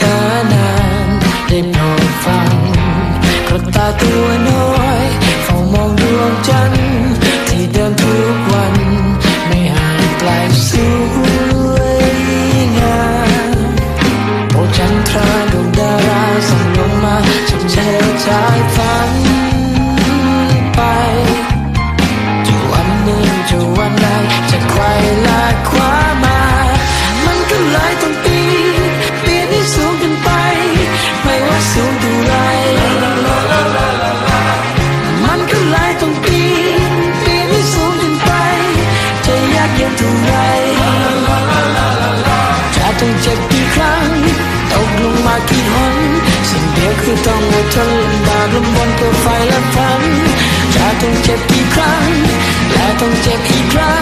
ช้านานได้โปรดฟังกระตาตัวน้อยเฝ้ามองดวงจันทร์ที่เดินทุกวัน ไม่ห่างไกลสวยงามโอจันทราดวงดาราส่องลงมาฉันเชื่อชายฝัน จะยงเท่าไรจะต้องเจ็บกี่ครั้งตกลงมากี่หนสิ่งเดียวคือต้องอดทนลำบากลำบนเพื่อไฟและฝันจะต้องเจ็บกี่ครั้งและต้องเจ็บอีกครั้ง